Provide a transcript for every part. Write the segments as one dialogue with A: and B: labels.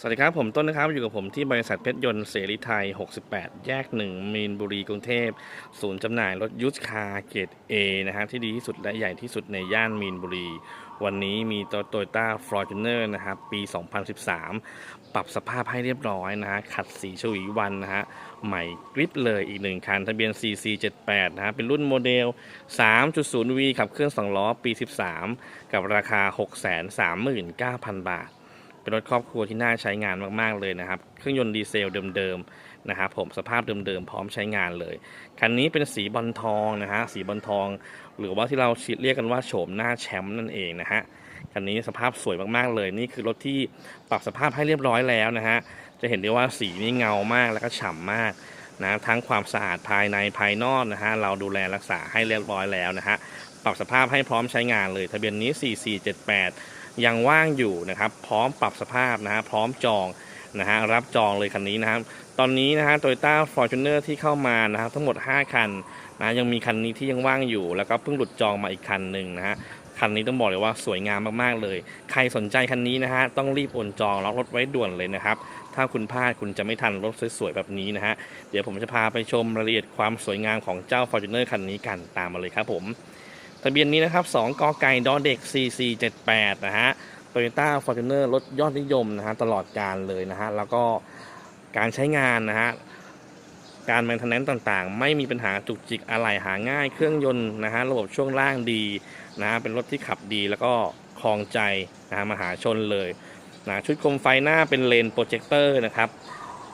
A: สวัสดีครับ ผมต้นนะครับอยู่กับผมที่บริษัทเพชรยนต์เสรีไทย 68 แยก 1 มีนบุรีกรุงเทพ ศูนย์จำหน่ายรถยุทธคาเกรด A นะฮะที่ดีที่สุดและใหญ่ที่สุดในย่านมีนบุรี วันนี้มีโตโยต้าฟอร์จูเนอร์นะครับปี 2013 ปรับสภาพให้เรียบร้อยนะฮะขัดสีฉวีวันนะฮะใหม่กริบเลยอีกหนึ่งคันทะเบียน CC78 นะฮะเป็นรุ่นโมเดล 3.0V ขับเคลื่อน2ล้อปี 13 กับราคา 639,000 บาท เป็นรถครอบครัวที่น่าใช้งานมากๆเลยนะครับ เครื่องยนต์ดีเซลเดิมๆนะครับผมสภาพเดิมๆพร้อมใช้งานเลย คันนี้เป็นสีบอลทองนะฮะสีบอลทอง หรือว่าที่เราเรียกกันว่าโฉมหน้าแชมป์นั่นเองนะฮะคันนี้สภาพสวยมากๆเลย นี่คือรถที่ปรับสภาพให้เรียบร้อยแล้วนะฮะจะเห็นได้ว่าสีนี่เงามากแล้วก็ฉ่ำมากนะทั้งความสะอาดภายในภายนอกนะฮะเราดูแลรักษาให้เรียบร้อยแล้วนะฮะปรับสภาพให้พร้อมใช้งานเลย ทะเบียนนี้ 4478 ยังว่างอยู่นะครับ พร้อมปรับสภาพนะฮะพร้อมจองนะฮะรับจองเลยคันนี้นะครับตอนนี้นะฮะ Toyota Fortuner ที่เข้ามานะฮะทั้งหมด 5 คันนะยังมีคันนี้ที่ยังว่างอยู่ แล้วก็เพิ่งหลุดจองมาอีกคันหนึ่งนะฮะคันนี้ต้องบอกเลยว่าสวยงามมากๆเลย ใครสนใจคันนี้นะฮะต้องรีบโอนจองล็อกรถไว้ด่วนเลยนะครับ ถ้าคุณพลาดคุณจะไม่ทันรถสวยๆแบบนี้นะฮะเดี๋ยวผมจะพาไปชมรายละเอียดความสวยงามของเจ้า Fortuner คันนี้กันตามมาเลยครับผม ทะเบียนนี้นะครับ2กไก่ดอเด็ก 4478 นะฮะ Toyota Fortuner รถยอดนิยมนะฮะตลอดการเลยนะฮะแล้วก็การใช้งานนะฮะการแมนเทนแนนต์ต่างๆ ไม่มีปัญหาจุกจิกอะไหล่หาง่าย เครื่องยนต์นะฮะระบบช่วงล่างดีนะฮะเป็นรถที่ขับดีแล้วก็คลองใจนะฮะมหาชนเลยนะชุดโคมไฟหน้าเป็นเลนโปรเจคเตอร์นะครับ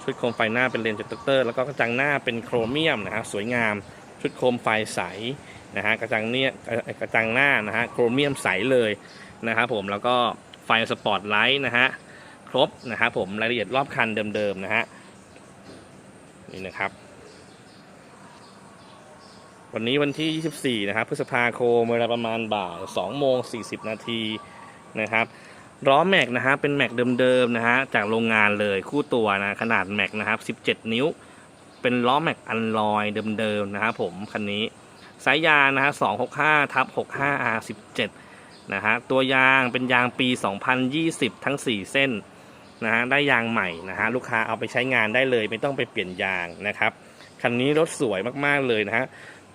A: ชุดโคมไฟหน้าเป็นเลนโปรเจคเตอร์แล้วก็กระจังหน้าเป็นโครเมียมนะฮะสวยงาม ชุดโคมไฟใส นะฮะกระจังเนี่ยกระจังหน้านะฮะโครเมียมใสเลยนะครับผมแล้วก็ไฟสปอตไลท์นะฮะครบนะครับผมรายละเอียดรอบคันเดิมๆนะฮะนี่นะครับ วันนี้วันที่ 24 นะครับพฤษภาคมเวลาประมาณบ่าย2โมง 40 นาทีนะครับล้อแม็กนะฮะเป็นแม็กเดิมๆนะฮะจากโรงงานเลยคู่ตัวนะขนาดแม็กนะครับ 17 นิ้ว เป็นล้อแม็กอันลอยเดิมๆนะครับผมคันนี้ สายยางนะฮะ265ทับ 65 R17 นะฮะตัวยางเป็นยางปี 2020 ทั้ง 4 เส้นนะฮะได้ยางใหม่นะฮะลูกค้าเอาไปใช้งานได้เลย ไม่ต้องไปเปลี่ยนยางนะครับคันนี้รถสวยมากๆเลยนะฮะ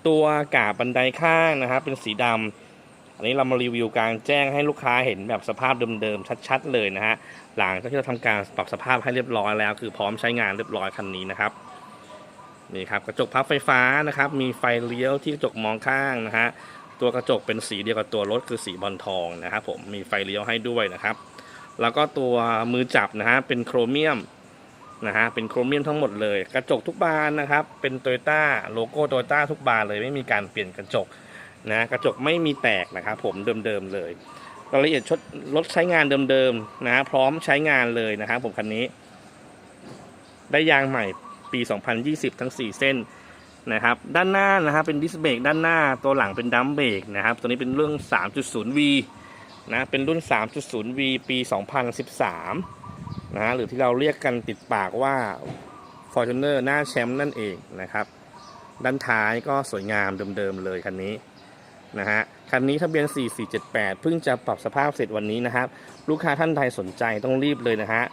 A: ตัวกาบบันไดข้างนะฮะเป็นสีดำอันนี้เรามารีวิวกลางแจ้งให้ลูกค้าเห็นแบบสภาพเดิมๆชัด ๆ เลยนะฮะหลังจากที่เราทำการปรับสภาพให้เรียบร้อยแล้ว คือพร้อมใช้งานเรียบร้อยคันนี้นะครับ นี่ครับกระจกพับไฟฟ้านะครับ มีไฟเลี้ยวที่กระจกมองข้างนะฮะตัวกระจกเป็นสีเดียวกับตัวรถคือสีบอลทองนะครับผมมีไฟเลี้ยวให้ด้วยนะครับ แล้วก็ตัวมือจับนะฮะเป็นโครเมียมนะฮะเป็นโครเมียมทั้งหมดเลย กระจกทุกบานนะครับ เป็นโตโยต้าโลโก้โตโยต้าทุกบานเลยไม่มีการเปลี่ยนกระจกนะกระจกไม่มีแตกนะครับผมเดิมๆเลยรายละเอียดชดรถใช้งานเดิมๆนะฮะพร้อมใช้งานเลยนะครับผมคันนี้ ได้ยางใหม่ ปี 2020 ทั้ง 4 เส้นนะครับ ด้านหน้านะครับเป็นดิสเบรกด้านหน้าตัวหลังเป็นดัมเบรกนะครับ ตัวนี้เป็นเรื่อง 3.0V นะเป็นรุ่น 3.0V ปี 2013นะฮะหรือที่เราเรียกกันติดปากว่า Fortuner หน้าแชมป์นั่นเองนะครับ ด้านท้ายก็สวยงามเดิมๆเลยคันนี้นะฮะคันนี้ทะเบียน 4478 เพิ่งจะปรับสภาพเสร็จวันนี้นะครับ ลูกค้าท่านใดสนใจต้องรีบเลยนะฮะ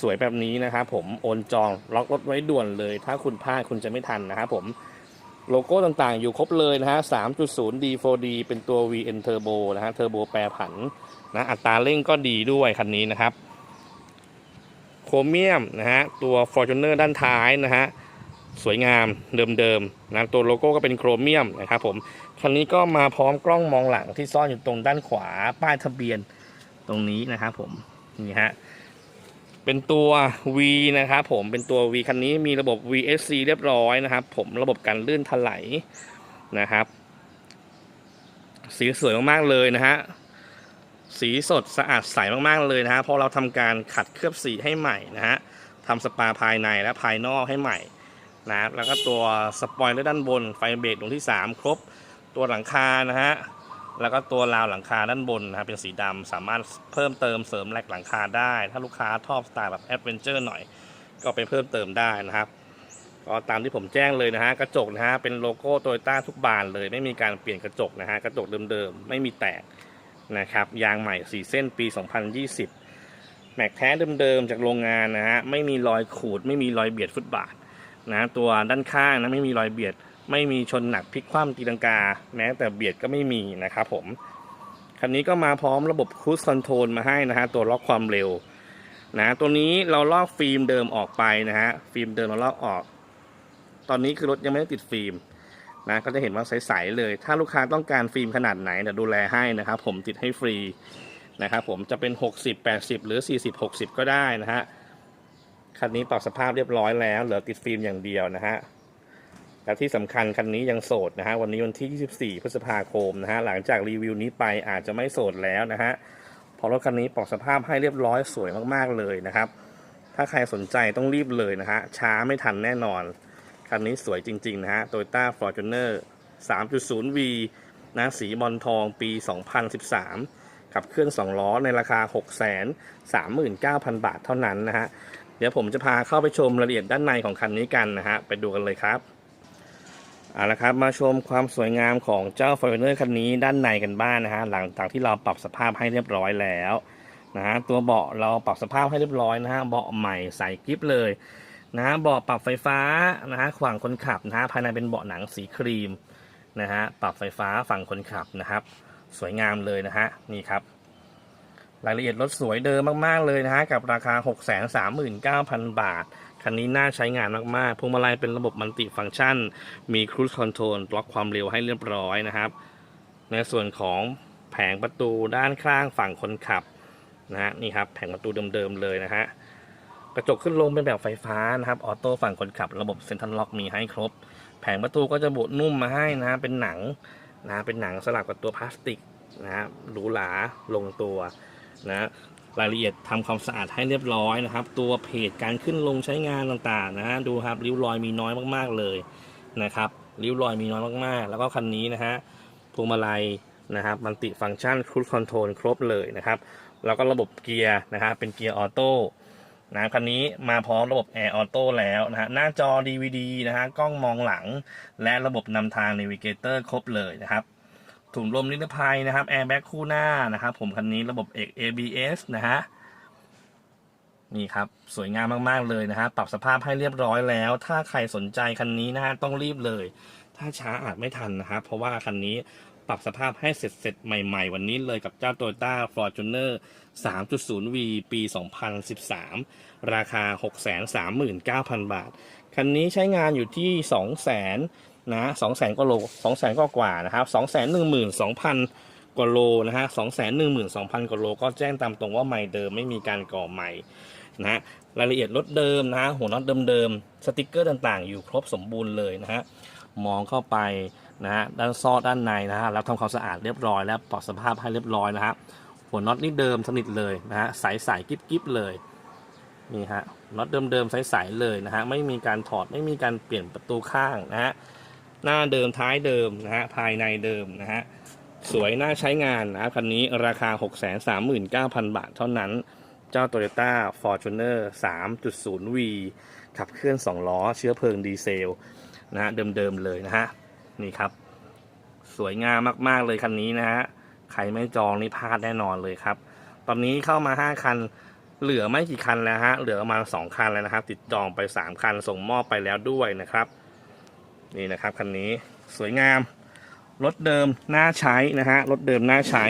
A: สวยแบบนี้นะครับผมโอนจองล็อกรถไว้ด่วนเลย ถ้าคุณพลาดคุณจะไม่ทันนะครับผมโลโก้ต่างๆ อยู่ครบเลยนะฮะ 3.0 D4D เป็นตัว VN Turbo นะฮะ เทอร์โบแปรผันนะอัตราเร่งก็ดีด้วยคันนี้นะครับ โครเมียมนะฮะ ตัว Fortuner ด้านท้ายนะฮะ สวยงามเดิมๆนะตัวโลโก้ก็เป็นโครเมียมนะครับผม คันนี้ก็มาพร้อมกล้องมองหลังที่ซ่อนอยู่ตรงด้านขวาป้ายทะเบียนตรงนี้นะครับผม นี่ฮะ เป็นตัว V นะครับผมเป็นตัว V คันนี้มีระบบ VSC เรียบร้อยนะครับ ผมระบบการลื่นถลายนะครับ สีสวยมากๆเลยนะฮะสีสดสะอาดใสมากๆเลยนะฮะเพราะเราทำการขัดเคลือบสีให้ใหม่นะฮะทำสปาภายในและภายนอกให้ใหม่นะครับแล้วก็ตัวสปอยเลอร์ด้านบนไฟเบรกดวงที่ 3 ครบตัวหลังคานะฮะ แล้วก็ตัวราวหลังคาด้านบนนะครับเป็นสีดำสามารถเพิ่มเติมเสริมแหลกหลังคาได้ ถ้าลูกค้าชอบสไตล์แบบแอดเวนเจอร์หน่อย ก็ไปเพิ่มเติมได้นะครับก็ตามที่ผมแจ้งเลยนะฮะกระจกนะฮะเป็นโลโก้โตโยต้าทุกบานเลย ไม่มีการเปลี่ยนกระจกนะฮะกระจกเดิมๆไม่มีแตกนะครับยางใหม่4เส้นปี 2020 แม็กแท้เดิมๆจากโรงงานนะฮะไม่มีรอยขูด ไม่มีรอยเบียดฟุตบาทนะตัวด้านข้างนะไม่มีรอยเบียด ไม่มีชนหนักพลิกคว่ำตีลังกา แม้แต่เบียดก็ไม่มีนะครับผม คันนี้ก็มาพร้อมระบบครูซคอนโทรลมาให้นะฮะตัวล็อกความเร็วนะตัวนี้เราลอกฟิล์มเดิมออกไปนะฮะฟิล์มเดิมเราลอกออก ตอนนี้คือรถยังไม่ได้ติดฟิล์มนะก็จะเห็นว่าใสๆเลย ถ้าลูกค้าต้องการฟิล์มขนาดไหนเดี๋ยวดูแลให้นะครับผมติดให้ฟรีนะครับผมจะเป็น 60 80 หรือ 40 60 ก็ได้นะฮะคันนี้ปรับสภาพเรียบร้อยแล้วเหลือติดฟิล์มอย่างเดียวนะฮะ และที่สำคัญคันนี้ยังโสดนะฮะวันนี้วันที่ 24 พฤษภาคมนะฮะหลังจากรีวิวนี้ไปอาจจะไม่โสดแล้วนะฮะเพอรถคันนี้ปรับสภาพให้เรียบร้อยสวยมากๆเลยนะครับ ถ้าใครสนใจต้องรีบเลยนะฮะช้าไม่ทันแน่นอน คันนี้สวยจริงๆนะฮะ Toyota Fortuner 3.0V นะสีบอลทองปี 2013ขับเคลื่อน2ล้อในราคา 639,000 บาทเท่านั้นนะฮะเดี๋ยวผมจะพาเข้าไปชมรายละเอียดด้านในของคันนี้กันนะฮะไปดูกันเลยครับ เอาละครับมาชมความสวยงามของเจ้า f o r t u n e r คันนี้ด้านในกันบ้างนะฮะหลังจากที่เราปรับสภาพให้เรียบร้อยแล้วนะฮะตัวเบาะเราปรับสภาพให้เรียบร้อยนะฮะเบาะใหม่ใส่กริปเลยนะฮะเบาะปรับไฟฟ้านะฮะฝั่งคนขับนะฮะภายในเป็นเบาะหนังสีครีมนะฮะปรับไฟฟ้าฝั่งคนขับนะครับ สวยงามเลยนะฮะนี่ครับรายละเอียดรถสวยเดิมมาก ๆ เลยนะฮะกับราคา 639,000 บาท คันนี้น่าใช้งานมากๆ พวงมาลัยเป็นระบบมัลติฟังก์ชัน มีครู i คอนโทรลล็อกความเร็วให้เรียบร้อยนะครับ ในส่วนของแผงประตูด้านข้างฝั่งคนขับนะฮะนี่ครับแผงประตูเดิมๆเลยนะฮะกระจกขึ้นลงเป็นแบบไฟฟ้านะครับออโต้ฝั่งคนขับ ระบบเซ็นทรัลล็อกมีให้ครบ แผงประตูก็จะบุนุ่มมาให้นะฮะเป็นหนังนะเป็นหนังสลับกับตัวพลาสติกนะฮะหรูหราลงตัวนะ รายละเอียดทำความสะอาดให้เรียบร้อยนะครับ ตัวเพจการขึ้นลงใช้งานต่างๆนะฮะดูครับริ้วรอยมีน้อยมากๆเลยนะครับริ้วรอยมีน้อยมากๆ แล้วก็คันนี้นะฮะพวงมาลัยนะครับมันติฟังก์ชันครู i คอนโทรลครบเลยนะครับ แล้วก็ระบบเกียร์นะครับเป็นเกียร์ออโต้นะคันนี้มาพร้อมระบบแอร์ออโต้แล้วนะฮะหน้าจอ DVD นะฮะกล้องมองหลัง และระบบนำทาง Navigator ครบเลยนะครับ ถุงลมนิรภัยนะครับแอร์แบ็กคู่หน้านะครับผมคันนี้ระบบเอก ABS นะฮะนี่ครับ สวยงามมาก ๆ เลยนะฮะปรับสภาพให้เรียบร้อยแล้ว ถ้าใครสนใจคันนี้นะฮะต้องรีบเลย ถ้าช้าอาจไม่ทันนะครับ เพราะว่าคันนี้ปรับสภาพให้เสร็จเสร็จๆใหม่ ๆ วันนี้เลยกับเจ้า Toyota Fortuner 3.0V ปี 2013 ราคา 639,000 บาท คันนี้ใช้งานอยู่ที่ 200,000 นะ200,000กว่าโล200,000ก็กว่านะครับ212,000กว่าโลนะฮะ212,000กว่าโลก็แจ้งตามตรงว่าใหม่เดิมไม่มีการก่อใหม่นะฮะรายละเอียดรถเดิมนะฮะหัวน็อตเดิมๆสติกเกอร์ต่างๆ อยู่ครบสมบูรณ์เลยนะฮะมองเข้าไปนะฮะด้านซอดด้านในนะฮะแล้วทำความสะอาดเรียบร้อยแล้วปรับสภาพให้เรียบร้อยนะฮะหัวน็อตนี่เดิมสนิทเลยนะฮะใสๆกิ๊บๆเลยนี่ฮะน็อตเดิมๆใสๆเลยนะฮะไม่มีการถอดไม่มีการเปลี่ยนประตูข้างนะฮะ หน้าเดิมท้ายเดิมนะฮะภายในเดิมนะฮะสวยน่าใช้งานนะคันนี้ราคา 639,000 บาทเท่านั้น เจ้า Toyota Fortuner 3.0V ขับเคลื่อน 2 ล้อ เชื้อเพลิงดีเซลนะฮะเดิมๆเลยนะฮะนี่ครับ สวยงามมากๆเลยคันนี้นะฮะใครไม่จองนี่พลาดแน่นอนเลยครับ ตอนนี้เข้ามา 5 คันเหลือไม่กี่คันแล้วฮะเหลือประมาณ2คันแล้วนะครับ ติดจองไป 3 คันส่งมอบไปแล้วด้วยนะครับ นี่นะครับคันนี้สวยงาม รถเดิมน่าใช้นะฮะรถเดิมน่าใช้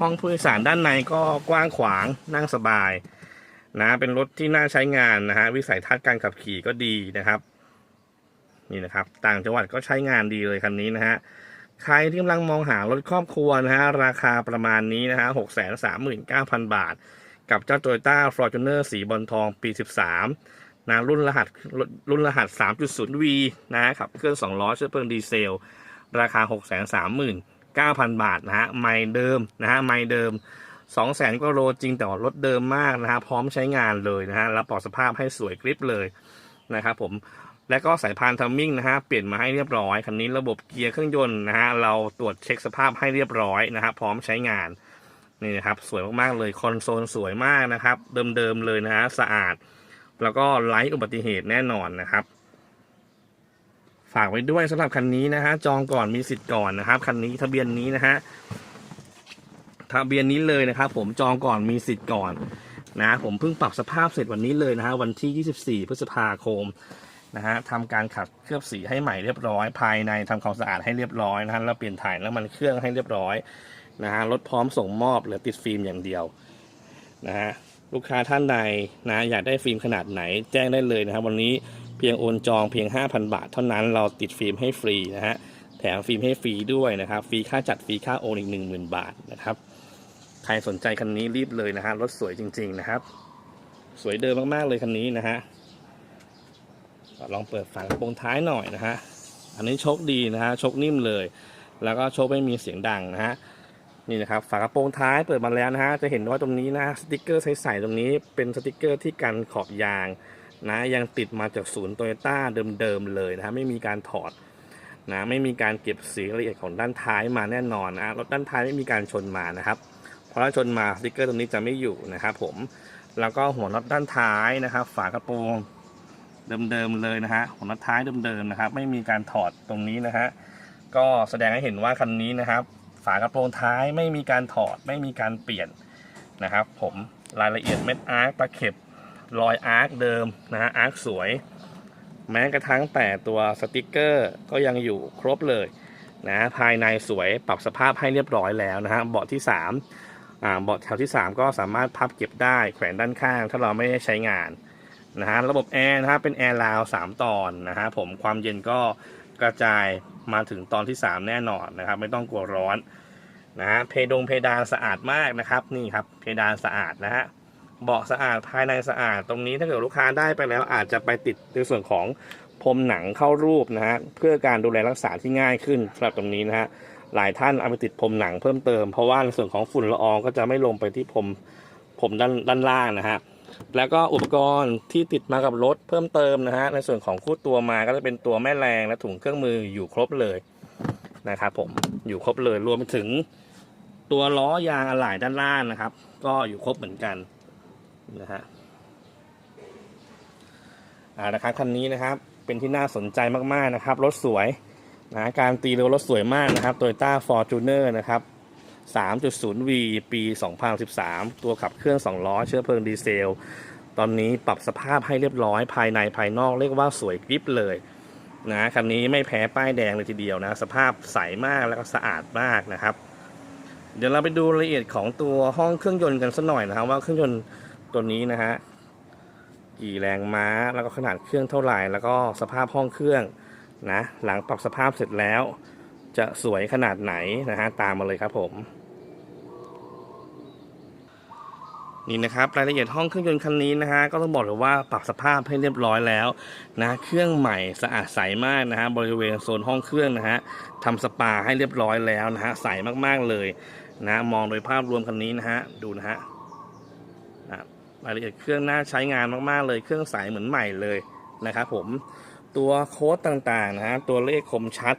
A: ห้องผู้โดยสารด้านในก็กว้างขวางนั่งสบายนะเป็นรถที่น่าใช้งานนะฮะวิสัยทัศน์การขับขี่ก็ดีนะครับนี่นะครับ ต่างจังหวัดก็ใช้งานดีเลยคันนี้นะฮะใครที่กำลังมองหารถครอบครัวนะฮะราคาประมาณนี้นะฮะหกแสนสามหมื่นเก้าพันบาท กับเจ้า Toyota Fortuner สีบอลทองปี13 นะรุ่นรหัสรุ่นรหัส 3.0V นะขับเครื่อง2ล้อเชื้อเพลิงดีเซล ราคา 639,000 บาทนะฮะไม่เดิมนะฮะไม่เดิม 200,000กว่าโลจริงแต่รถเดิมมากนะฮะพร้อมใช้งานเลยนะฮะแล้วปลอดสภาพให้สวยกริปเลยนะครับผมและก็สายพานทัมมิ่งนะฮะเปลี่ยนมาให้เรียบร้อยคันนี้ระบบเกียร์เครื่องยนต์นะฮะเราตรวจเช็คสภาพให้เรียบร้อยนะครับพร้อมใช้งานนี่นะครับสวยมากๆเลยคอนโซลสวยมากนะครับ เดิมๆเลยนะฮะสะอาด แล้วก็ไร้อุบัติเหตุแน่นอนนะครับ ฝากไว้ด้วยสำหรับคันนี้นะฮะจองก่อนมีสิทธิ์ก่อนนะครับคันนี้ทะเบียนนี้นะฮะทะเบียนนี้เลยนะครับ ผมจองก่อนมีสิทธิ์ก่อนนะผมเพิ่งปรับสภาพเสร็จวันนี้เลยนะฮะวันที่ 24 พฤษภาคมนะฮะทำการขัดเคลือบสีให้ใหม่เรียบร้อย ภายในทำความสะอาดให้เรียบร้อยนะฮะแล้วเปลี่ยนถ่ายแล้วมันเครื่องให้เรียบร้อยนะฮะรถพร้อมส่งมอบเหลือติดฟิล์มอย่างเดียวนะฮะ ลูกค้าท่านใดนะอยากได้ฟิล์มขนาดไหนแจ้งได้เลยนะครับ วันนี้เพียงโอนจองเพียง 5,000 บาท เท่านั้นเราติดฟิล์มให้ฟรีนะฮะแถมฟิล์มให้ฟรีด้วยนะครับฟรีค่าจัดฟรีค่าโอนอีก 10,000 บาทนะครับ ใครสนใจคันนี้รีบเลยนะฮะรถสวยจริง ๆนะครับ สวยเดิมมากๆเลยคันนี้นะฮะลองเปิดฝากระโปรงท้ายหน่อยนะฮะอันนี้โชคดีนะฮะโชคนิ่มเลย แล้วก็โชคไม่มีเสียงดังนะฮะ นี่นะครับฝากระโปรงท้ายเปิดมาแล้วนะฮะจะเห็นว่าตรงนี้นะสติกเกอร์ใสๆตรงนี้เป็นสติกเกอร์ที่กันขอบยางนะยังติดมาจากศูนย์โตโยต้าเดิมๆเลยนะฮะไม่มีการถอดนะไม่มีการเก็บสีละเอียดของด้านท้ายมาแน่นอนนะรถด้านท้ายไม่มีการชนมานะครับพอเราชนมาสติกเกอร์ตรงนี้จะไม่อยู่นะครับผมแล้วก็หัวน็อตด้านท้ายนะครับ ฝากระโปรงเดิมๆเลยนะฮะหัวน็อตท้ายเดิมๆนะครับ ไม่มีการถอดตรงนี้นะฮะก็แสดงให้เห็นว่าคันนี้นะครับ ฝากระโปรงท้ายไม่มีการถอดไม่มีการเปลี่ยนนะครับ ผมรายละเอียดเม็ดอาร์คตะเข็บรอยอาร์คเดิมนะฮะอาร์คสวย แม้กระทั่งแต่ตัวสติกเกอร์ก็ยังอยู่ครบเลยนะภายในสวยปรับสภาพให้เรียบร้อยแล้วนะฮะเบาะที่3อ่าเบาะแถวที่ 3 ก็สามารถพับเก็บได้แขวนด้านข้าง ถ้าเราไม่ได้ใช้งานนะฮะระบบแอร์นะครับเป็นแอร์ราว3ตอนนะฮะผมความเย็นก็ กระจายมาถึงตอนที่ 3 แน่นอนนะครับ ไม่ต้องกลัวร้อนนะฮะเพดงเพดานสะอาดมากนะครับนี่ครับเพดานสะอาดนะฮะเบาะสะอาดภายในสะอาดตรงนี้ถ้าเกิดลูกค้าได้ไปแล้วอาจจะไปติดในส่วนของพรมหนังเข้ารูปนะฮะเพื่อการดูแลรักษาที่ง่ายขึ้นสำหรับตรงนี้นะฮะหลายท่านเอาไปติดพรมหนังเพิ่มเติมเพราะว่าในส่วนของฝุ่นละอองก็จะไม่ลงไปที่พรมผมด้านด้านล่างนะฮะ แล้วก็อุปกรณ์ที่ติดมากับรถเพิ่มเติมนะฮะในส่วนของคู่ตัวมาก็จะเป็นตัวแม่แรงและถุงเครื่องมืออยู่ครบเลยนะครับผมอยู่ครบเลยรวมไปถึงตัวล้อยางอะไหล่ด้านล่างนะครับ ก็อยู่ครบเหมือนกันนะฮะอ่านะครับคันนี้นะครับ เป็นที่น่าสนใจมากๆนะครับ รถสวยนะการตีเร็วรถสวยมากนะครับ Toyota Fortuner นะครับ 3.0V ปี 2013 ตัวขับเครื่อง 2 ล้อ เชื้อเพลิงดีเซล ตอนนี้ปรับสภาพให้เรียบร้อยภายในภายนอกเรียกว่าสวยกริบเลยนะคันนี้ไม่แพ้ป้ายแดงเลยทีเดียวนะ สภาพใสมากแล้วก็สะอาดมากนะครับ เดี๋ยวเราไปดูรายละเอียดของตัวห้องเครื่องยนต์กันสักหน่อยนะครับ ว่าเครื่องยนต์ตัวนี้นะฮะกี่แรงม้าแล้วก็ขนาดเครื่องเท่าไหร่ แล้วก็สภาพห้องเครื่องนะหลังปรับสภาพเสร็จแล้ว จะสวยขนาดไหนนะฮะตามมาเลยครับผมนี่นะครับรายละเอียดห้องเครื่องยนต์คันนี้นะฮะก็ต้องบอกเลยว่าปรับสภาพให้เรียบร้อยแล้วนะเครื่องใหม่สะอาดใสมากนะฮะบริเวณโซนห้องเครื่องนะฮะทำสปาให้เรียบร้อยแล้วนะฮะใสมากๆเลยนะมองโดยภาพรวมคันนี้นะฮะดูนะฮะรายละเอียดเครื่องน่าใช้งานมากๆ เลยเครื่องใสเหมือนใหม่เลยนะครับผมตัวโค้ดต่างๆนะฮะตัวเลขคมชัด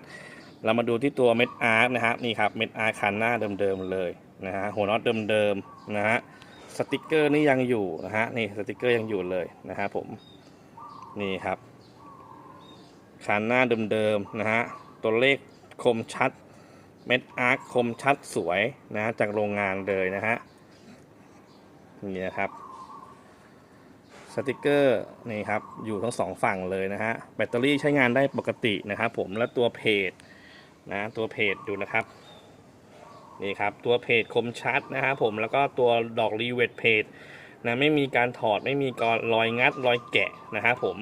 A: เรามาดูที่ตัวเม็ดอาร์คนะฮะนี่ครับเม็ดอาร์คคันหน้าเดิมๆเลยนะฮะหัวน็อตเดิมๆนะฮะสติกเกอร์นี่ยังอยู่นะฮะนี่สติกเกอร์ยังอยู่เลยนะฮะผมนี่ครับคันหน้าเดิมๆนะฮะตัวเลขคมชัดเม็ดอาร์คคมชัดสวยนะฮะจากโรงงานเลยนะฮะนี่นะครับสติกเกอร์นี่ครับอยู่ทั้งสองฝั่งเลยนะฮะแบตเตอรี่ใช้งานได้ปกตินะครับผมและตัวเพจ นะตัวเพจดูนะครับนี่ครับตัวเพจคมชัดนะครับผมแล้วก็ตัวดอกรีเวทเพจนะไม่มีการถอดไม่มีกรอยงัดรอยแกะนะครับผม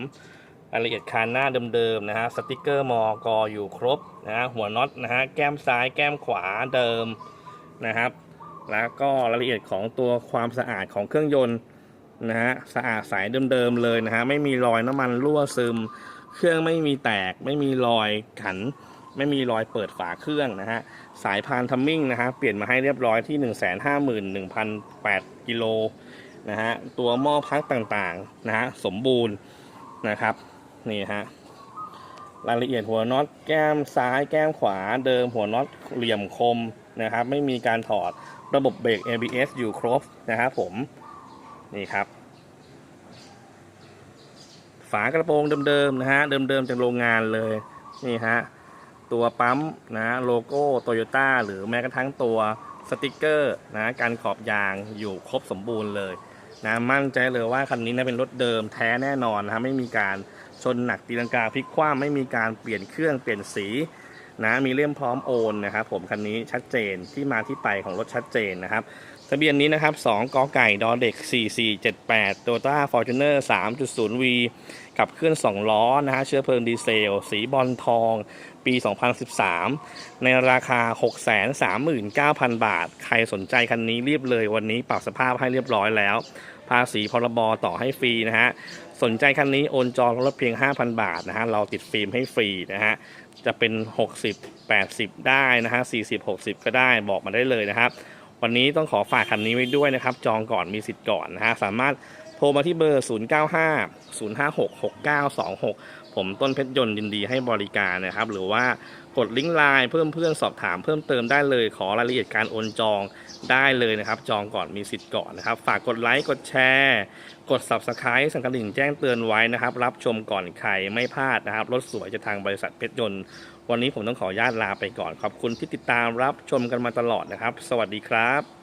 A: รายละเอียดคานหน้าเดิมๆนะฮะสติกเกอร์มอกออยู่ครบนะฮะหัวน็อตนะฮะแก้มซ้ายแก้มขวาเดิมนะครับ แล้วก็รายละเอียดของตัวความสะอาดของเครื่องยนต์นะฮะสะอาดใสเดิมๆเลยนะฮะไม่มีรอยน้ำมันรั่วซึม เครื่องไม่มีแตกไม่มีรอยขัน ไม่มีรอยเปิดฝาเครื่องนะฮะ สายพานทัมมิ่งนะฮะ เปลี่ยนมาให้เรียบร้อยที่ 1 5 1 0 0กิโลนะฮะ ตัวหม้อพักต่างๆนะฮะ สมบูรณ์นะครับ นี่ฮะ รายละเอียดหัวน็อตแก้มซ้ายแก้มขวาเดิมหัวน็อตเหลี่ยมคมนะครับ ไม่มีการถอดระบบเบรก ABS อยู่ครบนะครับผม นี่ครับฝากระโปรงเดิมๆนะฮะ เดิมๆจากโรงงานเลย นี่ฮะ ตัวปั๊มนะโลโก้โตโยต้าหรือแม้กระทั่งตัวสติกเกอร์นะการขอบยางอยู่ครบสมบูรณ์เลยนะมั่นใจเลยว่าคันนี้นะเป็นรถเดิมแท้แน่นอนนะไม่มีการชนหนักตีลังกาพลิกคว่ำไม่มีการเปลี่ยนเครื่องเปลี่ยนสี นะมีเล่มพร้อมโอนนะครับผมคันนี้ชัดเจนที่มาที่ไปของรถชัดเจนนะครับทะเบียนนี้นะครับ2กอไก่ดอเด็ก 4478 Toyota Fortuner 3.0V กับเครื่อง2ล้อนะฮะเชื้อเพลิงดีเซล สีบอลทองปี 2013 ในราคา 639,000 บาท ใครสนใจคันนี้รีบเลยวันนี้ปรับสภาพให้เรียบร้อยแล้ว ภาษีพรบต่อให้ฟรีนะฮะ สนใจคันนี้โอนจองรถเพียง 5,000 บาทนะฮะเราติดฟิล์มให้ฟรีนะฮะจะเป็น 60 80 ได้นะฮะ40 60 ก็ได้บอกมาได้เลยนะครับ วันนี้ต้องขอฝากคันนี้ไว้ด้วยนะครับ จองก่อนมีสิทธิ์ก่อนนะฮะสามารถโทรมาที่เบอร์ 095 056 6926 ผมต้นเพชรยนต์ยินดีให้บริการนะครับ หรือว่า กดลิงก์ไลน์เพิ่มเพื่อนสอบถามเพิ่มเติมได้เลย ขอรายละเอียดการโอนจองได้เลยนะครับ จองก่อนมีสิทธิ์ก่อนนะครับ ฝากกดไลค์กดแชร์ กด subscribe สังกระดิ่งแจ้งเตือนไว้นะครับ รับชมก่อนใครไม่พลาดนะครับรถสวยจะทางบริษัทเพชรยนต์ วันนี้ผมต้องขออนุญาตลาไปก่อน ขอบคุณที่ติดตามรับชมกันมาตลอดนะครับ สวัสดีครับ